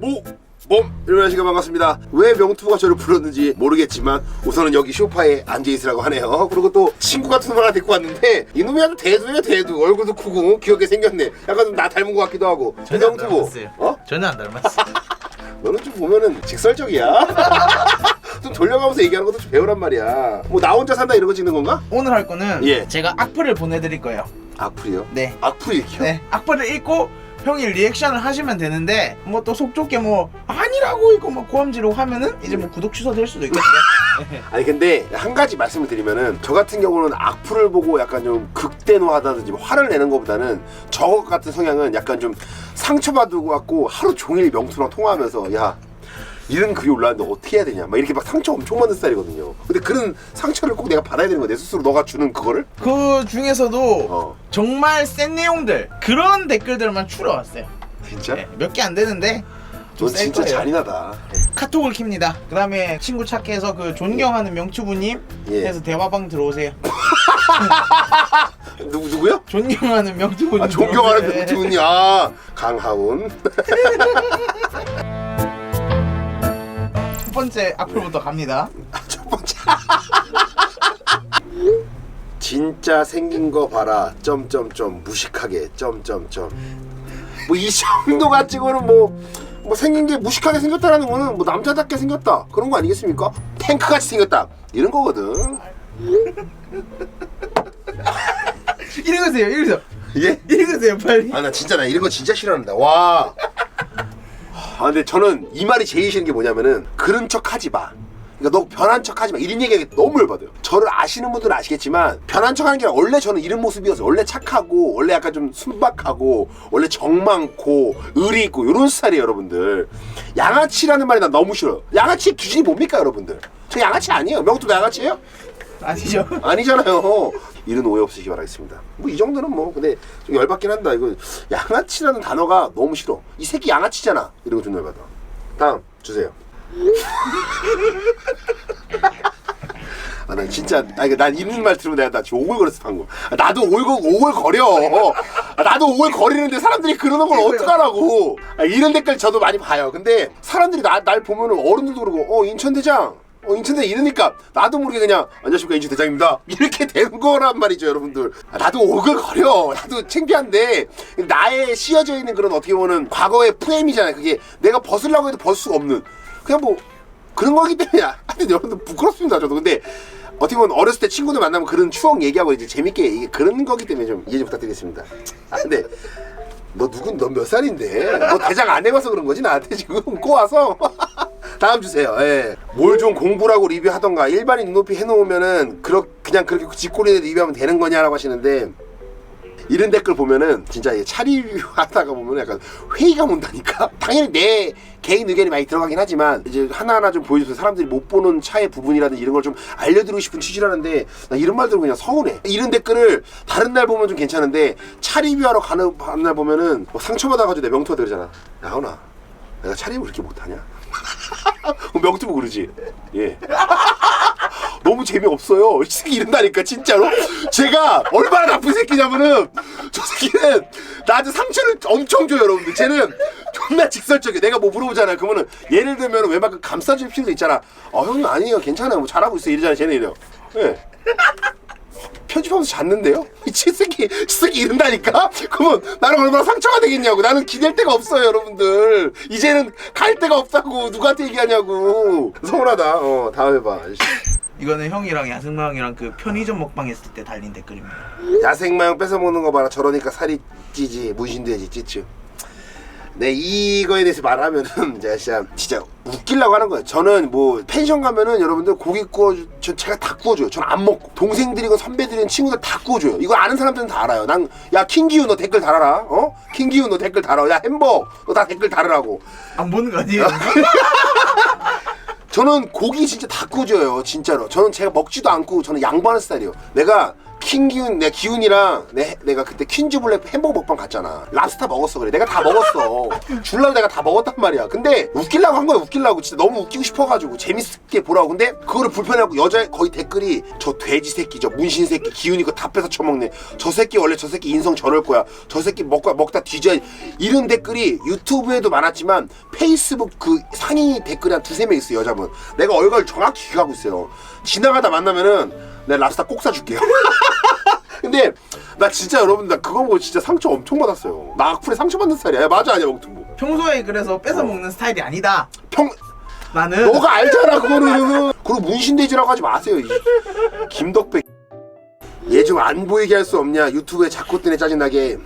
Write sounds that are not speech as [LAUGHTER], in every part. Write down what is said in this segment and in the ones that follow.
모, 몸 일어나시가 반갑습니다. 왜 명투가 저를 불렀는지 모르겠지만 우선은 여기 소파에 앉아 있으라고 하네요. 그리고 또 친구 같은 놈 하나 데리고 왔는데 이놈이 아주 대두예요 대두. 얼굴도 크고 귀엽게 생겼네. 약간 좀 나 닮은 것 같기도 하고. 전혀 안 명투고. 닮았어요. 어? 전혀 안 닮았어. [LAUGHS] 너는 좀 보면은 직설적이야. [LAUGHS] 좀 돌려가면서 얘기하는 것도 좀 배우란 말이야. 뭐 나 혼자 산다 이런 거 찍는 건가? 오늘 할 거는 예. 제가 악플을 보내드릴 거예요. 악플이요? 네. 악플 읽혀. 네. 악플을 읽고 형이 리액션을 하시면 되는데 뭐 또 속 좁게 뭐 아니라고 이거 뭐 고함지르고 하면은 이제 뭐 구독 취소될 수도 있겠죠. [LAUGHS] 아니 근데 한 가지 말씀을 드리면은 저 같은 경우는 악플을 보고 약간 좀 극대노하다든지 뭐 화를 내는 것보다는 저 같은 성향은 약간 좀 상처받고 갖고 하루 종일 명투랑 통화하면서 야 이런 글이 올라왔는데 어떻게 해야 되냐 막 이렇게 막 상처 엄청 받는 스타일이거든요 근데 그런 상처를 꼭 내가 받아야 되는 거야 내 스스로 너가 주는 그거를 그 중에서도 어 정말 센 내용들 그런 댓글들만 추려왔어요. 진짜? 네, 몇개 안 되는데 좀넌셀 진짜 거예요. 잔인하다 카톡을 킵니다. 그 다음에 친구 찾기 해서 그 존경하는 명추부님 예. 해서 대화방 들어오세요. [LAUGHS] 누구, 누구요? 존경하는 명추부님. 아 존경하는 들어오세요. 명투군이 아 강하운 첫 [LAUGHS] 번째 악플부터 갑니다. 첫 번째. [LAUGHS] 진짜 생긴 거 봐라. 점점점 무식하게 점점점. 뭐 이 정도 가지고는 뭐. 뭐 생긴 게 무식하게 생겼다라는 거는 뭐 남자답게 생겼다 그런 거 아니겠습니까? 탱크 같이 생겼다 이런 거거든. 읽으세요, 읽으세요. 예? 읽으세요, 빨리. 아 나 진짜 나 이런 거 진짜 싫어한다. 와. 아 근데 저는 이 말이 제일 싫은 게 뭐냐면은 그런 척 하지 마. 그러니까 너 변한 척 하지 마. 이런 얘기하기 너무 열받아요. 저를 아시는 분들은 아시겠지만 변한 척 하는 게 아니라 원래 저는 이런 모습이었어요. 원래 착하고 원래 약간 좀 순박하고 원래 정 많고 의리 있고 이런 스타일이에요, 여러분들. 양아치라는 말이 난 너무 싫어요. 양아치의 기준이 뭡니까, 여러분들? 저 양아치 아니에요. 명투도 양아치예요? 아시죠? 아니잖아요. 이런 오해 없으시기 바라겠습니다. 뭐 이 정도는 뭐 근데 좀 열받긴 한다. 이거 양아치라는 단어가 너무 싫어. 이 새끼 양아치잖아. 이런 거 좀 열받아. 다음 주세요. 아, 난 진짜, 아, 이거 난 이런 말 들으면 내가 나 지금 오글거렸어, 방금. 아, 나도 오글, 오글거려. 아, 나도 오글거리는데 사람들이 그러는 걸 어떡하라고. 아, 이런 댓글 저도 많이 봐요. 근데 사람들이 나, 날 보면은 어른들도 그러고, 어, 인천대장. 어, 인천대 이러니까 나도 모르게 그냥 안녕하십니까? 인천 대장입니다. [LAUGHS] 이렇게 된 거란 말이죠 여러분들. 아, 나도 오글거려. 나도 창피한데 나의 씌어져 있는 그런 어떻게 보면 과거의 프레임이잖아요. 그게 내가 벗으려고 해도 벗을 수가 없는. 그냥 뭐 그런 거기 때문에 하여튼 여러분들 부끄럽습니다 저도. 근데 어떻게 보면 어렸을 때 친구들 만나면 그런 추억 얘기하고 이제 재밌게 이게 그런 거기 때문에 좀 이해 좀 부탁드리겠습니다. 아 근데 너 누군 너 몇 살인데? 너 대장 안 해봐서 그런 거지 나한테 지금? 꼬아서 [LAUGHS] 다음 주세요. 예. 뭘 좀 공부라고 리뷰하던가 일반인 눈높이 해놓으면은 그렇 그냥 그렇게 뒷골이 리뷰하면 되는 거냐라고 하시는데 이런 댓글 보면은 진짜 차리 하다가 보면 약간 회의감 온다니까? [LAUGHS] 당연히 내 개인 의견이 많이 들어가긴 하지만 이제 하나하나 좀 보여줘서 사람들이 못 보는 차의 부분이라든지 이런 걸 좀 알려드리고 싶은 취지라는데 나 이런 말 들으면 그냥 서운해. 이런 댓글을 다른 날 보면 좀 괜찮은데 차 리뷰하러 가는 날 보면은 뭐 상처받아가지고 내 명투가 그러잖아. 야훈아 내가 차 리뷰 그렇게 못하냐 명투 보고 그러지 예 [LAUGHS] 너무 재미없어요. 이 새끼 이런다니까 진짜로. 제가 얼마나 나쁜 새끼냐면은 저 새끼는 나한테 상처를 엄청 줘요 여러분들. 쟤는 존나 직설적이야. 내가 뭐 물어보잖아요. 그러면은 예를 들면 웬만큼 감싸줄 필요도 있잖아. 어 형님 아니에요. 괜찮아요. 뭐 잘하고 있어. 이러잖아요. 쟤는 이래요. 예. 편집하면서 잤는데요? 이 새끼, 이 새끼 이런다니까? 그러면 나는 얼마나 상처가 되겠냐고. 나는 기댈 데가 없어요, 여러분들. 이제는 갈 데가 없다고. 누구한테 얘기하냐고. 서운하다. 어, 다음 해봐. 이거는 형이랑 야승마 형이랑 그 편의점 먹방 했을 때 달린 댓글입니다. 야생마용 뺏어먹는 거 봐라. 저러니까 살이 찌지. 문신돼지, 찌츠. 네, 이거에 대해서 말하면은 [LAUGHS] 이제 진짜, 진짜 웃기려고 하는 거예요. 저는 뭐 펜션 가면은 여러분들 고기 구워 저 제가 다 구워줘요. 저는 안 먹고 동생들이건 선배들이건 친구들 다 구워줘요. 이거 아는 사람들은 다 알아요. 난 야 킹기우 너 댓글 달아라. 어? 킹기우 너 댓글 달아. 야 햄버 너 다 댓글 달으라고. 안 보는 거 아니에요? [LAUGHS] 저는 고기 진짜 다 구워줘요 진짜로 저는 제가 먹지도 않고 저는 양보하는 스타일이에요 내가 킹기훈 내 기훈이랑 내, 내가 그때 퀸즈 블랙 햄버거 먹방 갔잖아. 랍스타 먹었어 그래. 내가 다 먹었어. [LAUGHS] 줄라고 내가 다 먹었단 말이야. 근데 웃기려고 한 거야 웃기려고. 진짜 너무 웃기고 싶어가지고 재밌게 보라고. 근데 그거를 불편해하고 여자 거의 댓글이 저 돼지 새끼 저 문신 새끼 기훈이 거다 뺏어 처먹네. 저 새끼 원래 저 새끼 인성 저럴 거야. 저 새끼 먹고 먹다 뒤져. 이런 댓글이 유튜브에도 많았지만 페이스북 그 상위 댓글이 한 두세 명 있어요 여자분. 내가 얼굴 정확히 기억하고 있어요. 지나가다 만나면은 내가 랍스타 꼭 사줄게요. [LAUGHS] 근데 나 진짜 여러분 나 그거 보고 진짜 상처 엄청 받았어요. 나 악플에 상처 받는 스타일이야. 야, 맞아 아니야 먹tum보 평소에 그래서 뺏어 먹는 스타일이 아니다. 평 나는 너가 알잖아 그거는. [LAUGHS] 그리고 문신돼지라고 하지 마세요 이 김덕배. 얘 좀 안 보이게 할 수 없냐? 유튜브에 자꾸 뜨네 짜증나게.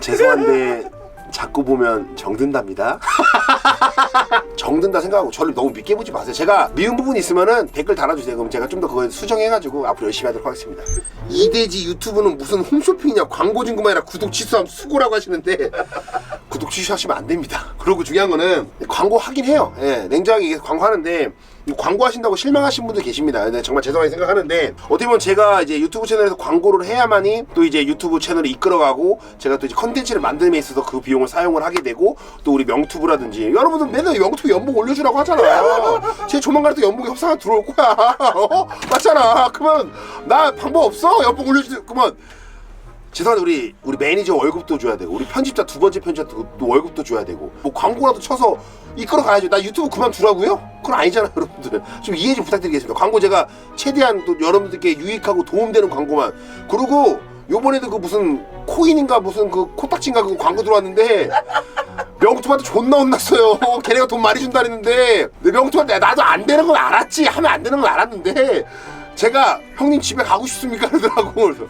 죄송한데 자꾸 보면 정든답니다 [LAUGHS] 정든다 생각하고 저를 너무 믿게 보지 마세요 제가 미운 부분 있으면은 댓글 달아주세요 그럼 제가 좀 더 그걸 수정해가지고 앞으로 열심히 하도록 하겠습니다 이돼지 유튜브는 무슨 홈쇼핑이냐 광고 준것만 아니라 구독 취소하면 수고라고 하시는데 [LAUGHS] 구독 취소하시면 안 됩니다. 그리고 중요한 거는 광고 하긴 해요. 예, 냉정하게 광고하는데 광고 하신다고 실망하신 분들 계십니다. 근데 정말 죄송하게 생각하는데 어떻게 보면 제가 이제 유튜브 채널에서 광고를 해야만이 또 이제 유튜브 채널을 이끌어가고 제가 또 이제 컨텐츠를 만드는 데 있어서 그 비용을 사용을 하게 되고 또 우리 명투브라든지 여러분들 맨날 명투브 연봉 올려주라고 하잖아요. 제 조만간에 또 연봉이 협상이 들어올 거야. [LAUGHS] 어? 맞잖아. 그러면 나 방법 없어? 연봉 올려주 그러면 죄송한데 우리 우리 매니저 월급도 줘야 되고 우리 편집자 두 번째 편집자 또 월급도 줘야 되고 뭐 광고라도 쳐서 이끌어 가야죠. 나 유튜브 그만 두라고요? 그건 아니잖아요, [LAUGHS] 여러분들. 좀 이해 좀 부탁드리겠습니다. 광고 제가 최대한 또 여러분들께 유익하고 도움되는 광고만. 그리고 요번에도 그 무슨 코인인가 무슨 그 코딱지인가 그 광고 들어왔는데 명투한테 존나 혼났어요. [LAUGHS] 걔네가 돈 많이 준다 그랬는데 내 명투한테 나도 안 되는 건 알았지 하면 안 되는 건 알았는데 제가 형님 집에 가고 싶습니까 [LAUGHS] 그러더라고. 그래서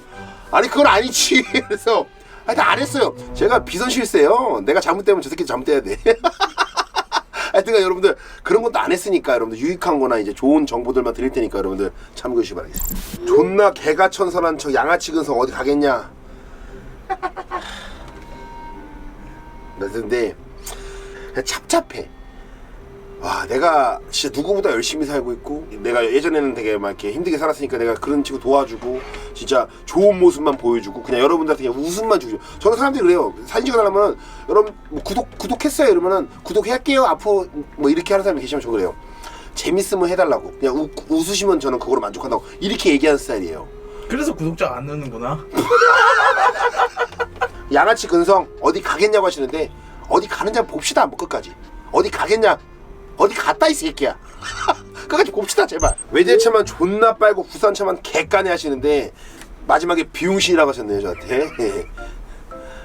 아니 그건 아니지. [LAUGHS] 그래서 하여튼 안 했어요. 제가 비선 실세요. 내가 잘못되면 저 새끼 잘못돼야 돼. [LAUGHS] 하여튼 여러분들 그런 것도 안 했으니까 여러분들 유익한 거나 이제 좋은 정보들만 드릴 테니까 여러분들 참고해 주시기 바라겠습니다. 존나 개가 천선한 저 양아치 근성 어디 가겠냐? 나 [LAUGHS] 근데 찹찹해. 와 내가 진짜 누구보다 열심히 살고 있고 내가 예전에는 되게 막 이렇게 힘들게 살았으니까 내가 그런 친구 도와주고 진짜 좋은 모습만 보여주고 그냥 여러분들한테 그냥 웃음만 주고. 저는 사람들이 그래요. 사진 찍어달라면 여러분 뭐 구독 구독했어요 이러면은 구독할게요 앞으로 뭐 이렇게 하는 사람이 계시면 저 그래요. 재밌으면 해달라고. 그냥 우, 웃으시면 저는 그거로 만족한다고 이렇게 얘기하는 스타일이에요. 그래서 구독자 안 넣는구나. [LAUGHS] 양아치 근성 어디 가겠냐고 하시는데 어디 가는지 한번 봅시다 한번 끝까지. 어디 가겠냐 어디 갔다 이 새끼야. [LAUGHS] 끝까지 봅시다 제발. 외제차만 존나 빨고 부산차만 개까네 하시는데 마지막에 비용신이라고 하셨네요 저한테. 예.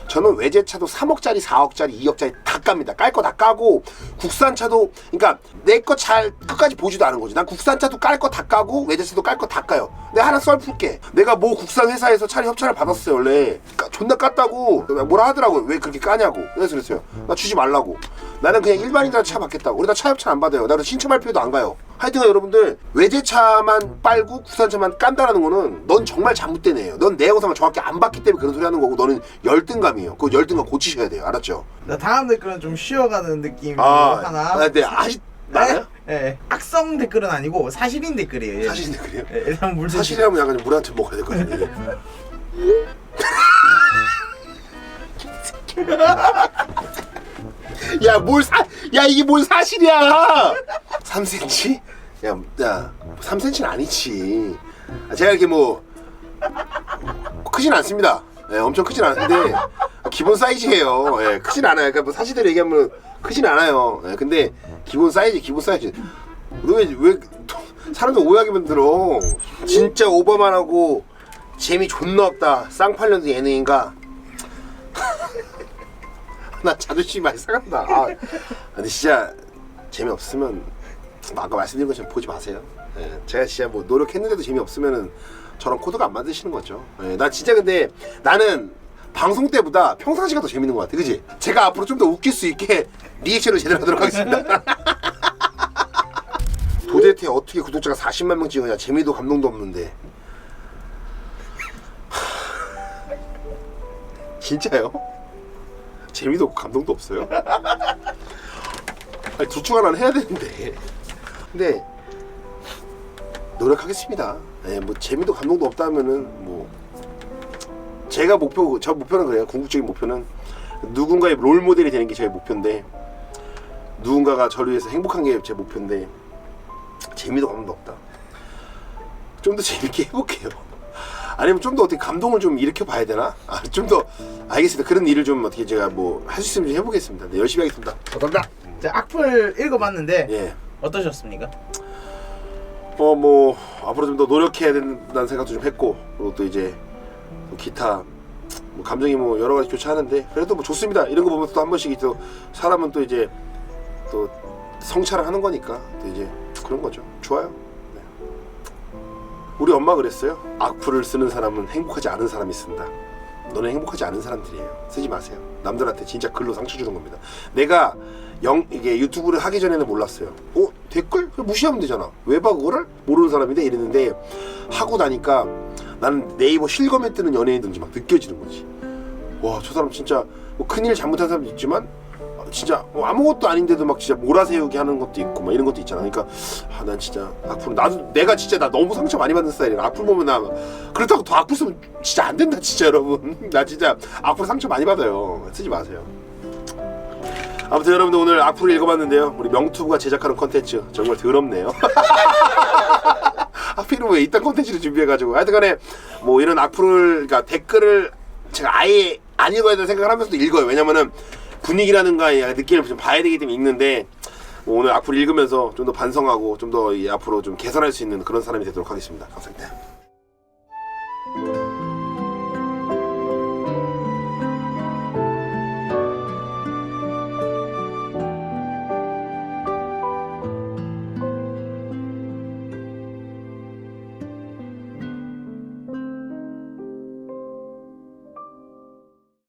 저는 외제차도 3억짜리 4억짜리 2억짜리 다 깝니다. 깔 거 다 까고 국산차도 그러니까 내 거 잘 끝까지 보지도 않은 거지. 난 국산차도 깔 거 다 까고 외제차도 깔 거 다 까요. 내가 하나 썰 풀게. 내가 뭐 국산 회사에서 차리 협찬을 받았어요 원래. 까- 존나 깠다고. 뭐라 하더라고요. 왜 그렇게 까냐고. 그래서 그랬어요. 나 주지 말라고. 나는 그냥 일반인들 차 받겠다고. 우리 나차 협찬 안 받아요. 나는 신청 발표도 안 가요 하여튼 여러분들 외제차만 빨고 국산차만 깐다라는 거는 넌 정말 잘못된 애예요 넌 내 영상을 정확히 안 봤기 때문에 그런 소리 하는 거고 너는 열등감이에요 그 열등감 고치셔야 돼요 알았죠? 나 다음 댓글은 좀 쉬어가는 느낌으로 아, 하나. 아, 네, 아시, 나요? 예, 예. 악성 댓글은 아니고 사실인 댓글이에요. 사실인데 그래요? 예, 일단 물 드시- 사실이라면 약간 좀 물한 잔 먹어야 될 것 같은데. [LAUGHS] 야, 뭘 사, 야, 이게 뭘 사실이야! 3cm? 야, 야, 3cm는 아니지. 아, 제가 이렇게 뭐, 크진 않습니다. 예, 엄청 크진 않은데, 기본 사이즈예요. 예, 크진 않아요. 그러니까 뭐 사실대로 얘기하면 크진 않아요. 예, 근데, 기본 사이즈, 기본 사이즈. 너 왜, 왜, 사람들 오해하게 만들어. 진짜 오버만 하고, 재미 존나 없다. 쌍팔년도 예능인가? [LAUGHS] 나 자존심 많이 상한다. 아, 근데 진짜 재미없으면 뭐 아까 말씀드린 것처럼 보지 마세요. 예, 제가 진짜 뭐 노력했는데도 재미없으면은 저런 코드가 안 만드시는 거죠. 예, 나 진짜 근데 나는 방송 때보다 평상시가 더 재밌는 것 같아. 그지? 제가 앞으로 좀 더 웃길 수 있게 [LAUGHS] 리액션을 제대로 하도록 하겠습니다. [LAUGHS] 도대체 어떻게 구독자가 40만 명 찍으냐 재미도 감동도 없는데 [LAUGHS] 진짜요? 재미도 없고 감동도 없어요? 아니 둘 중 하나는 해야 되는데 근데 노력하겠습니다. 예, 뭐 재미도 감동도 없다면은 뭐 제가 목표 저 목표는 그래요. 궁극적인 목표는 누군가의 롤 모델이 되는 게 제 목표인데 누군가가 저를 위해서 행복한 게 제 목표인데 재미도 감동도 없다. 좀 더 재밌게 해볼게요. 아니면 좀 더 어떻게 감동을 좀 일으켜 봐야 되나? 아, 좀 더 알겠습니다. 그런 일을 좀 어떻게 제가 뭐 할 수 있으면 좀 해보겠습니다. 네, 열심히 하겠습니다. 감사합니다. 자, 악플 읽어봤는데 예. 어떠셨습니까? 어 뭐 앞으로 좀 더 노력해야 된다는 생각도 좀 했고 그리고 또 이제 또 기타 뭐 감정이 뭐 여러 가지 교차하는데 그래도 뭐 좋습니다. 이런 거 보면서 또 한 번씩 또 사람은 또 이제 또 성찰을 하는 거니까 또 이제 그런 거죠. 좋아요. 네. 우리 엄마 그랬어요. 악플을 쓰는 사람은 행복하지 않은 사람이 쓴다. 너는 행복하지 않은 사람들이에요. 쓰지 마세요. 남들한테 진짜 글로 상처 주는 겁니다. 내가 영 이게 유튜브를 하기 전에는 몰랐어요. 어 댓글 무시하면 되잖아. 왜 봐 그거를 모르는 사람인데 이랬는데 하고 나니까 나는 네이버 실검에 뜨는 연예인들인지 막 느껴지는 거지. 와 저 사람 진짜 뭐 큰일 잘못한 사람도 있지만 어, 진짜 뭐 아무것도 아닌데도 막 진짜 몰아세우게 하는 것도 있고 막 이런 것도 있잖아. 그러니까 아, 난 진짜 악플 나도 내가 진짜 나 너무 상처 많이 받는 스타일이야. 악플 보면 나 그렇다고 더 쓰면 진짜 안 된다 진짜 여러분. [LAUGHS] 나 진짜 악플 상처 많이 받아요. 쓰지 마세요. 아무튼 여러분들 오늘 악플을 읽어봤는데요. 우리 명투부가 제작하는 컨텐츠 정말 더럽네요. [LAUGHS] 하필은 왜 이딴 컨텐츠를 준비해가지고 하여튼간에 뭐 이런 악플을 그러니까 댓글을 제가 아예 안 읽어야 된다는 생각을 하면서도 읽어요. 왜냐면은 분위기라든가 이 느낌을 좀 봐야 되기 때문에 읽는데 뭐 오늘 악플 읽으면서 좀 더 반성하고 좀 더 앞으로 좀 개선할 수 있는 그런 사람이 되도록 하겠습니다. 감사합니다.